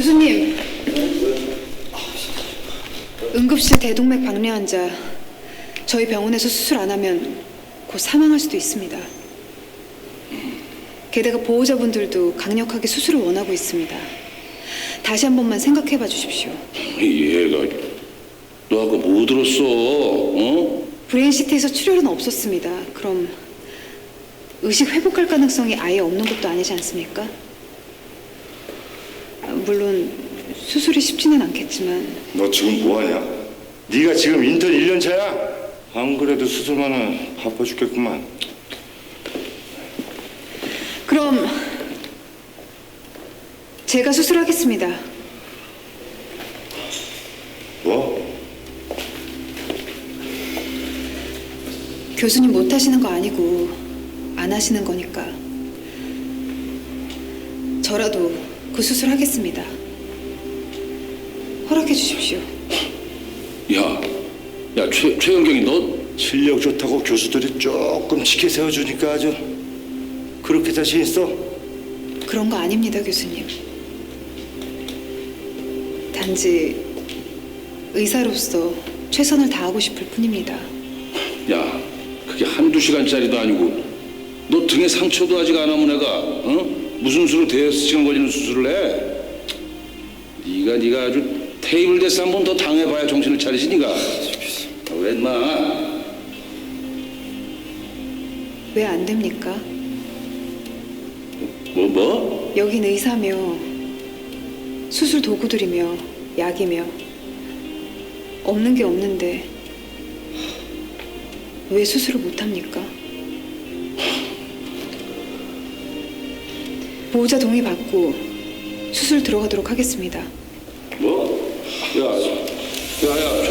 교수님. 응급실 대동맥 박리 환자 저희 병원에서 수술 안 하면 곧 사망할 수도 있습니다. 게다가 보호자분들도 강력하게 수술을 원하고 있습니다. 다시 한 번만 생각해 봐 주십시오. 얘가 너 아까 뭐 들었어? 어? 브레인 CT에서 출혈은 없었습니다. 그럼 의식 회복할 가능성이 아예 없는 것도 아니지 않습니까? 아, 물론 수술이 쉽지는 않겠지만 너 지금 뭐하냐? 네가 지금 인턴 1년 차야? 안 그래도 수술만 은 바빠 죽겠구만. 그럼 제가 수술하겠습니다. 뭐? 교수님 못 하시는 거 아니고 안 하시는 거니까 저라도 그 수술 하겠습니다. 허락해 주십시오. 야, 야 최, 최영경이 너 실력 좋다고 교수들이 조금 치켜 세워주니까 아주 그렇게 자신 있어? 그런 거 아닙니다, 교수님. 단지 의사로서 최선을 다하고 싶을 뿐입니다. 야, 그게 한두 시간짜리도 아니고 너 등에 상처도 아직 안 하면 애가 어? 무슨 수로 대여섯 시간 걸리는 수술을 해? 네가 네가 아주 테이블 데스 한 번 더 당해봐야 정신을 차리지 네가 아, 왜 인마 왜 안 됩니까? 뭐 뭐? 여긴 의사며 수술 도구들이며 약이며 없는 게 없는데 왜 수술을 못 합니까? 보호자 동의 받고 수술 들어가도록 하겠습니다. 뭐? 야, 야, 야, 최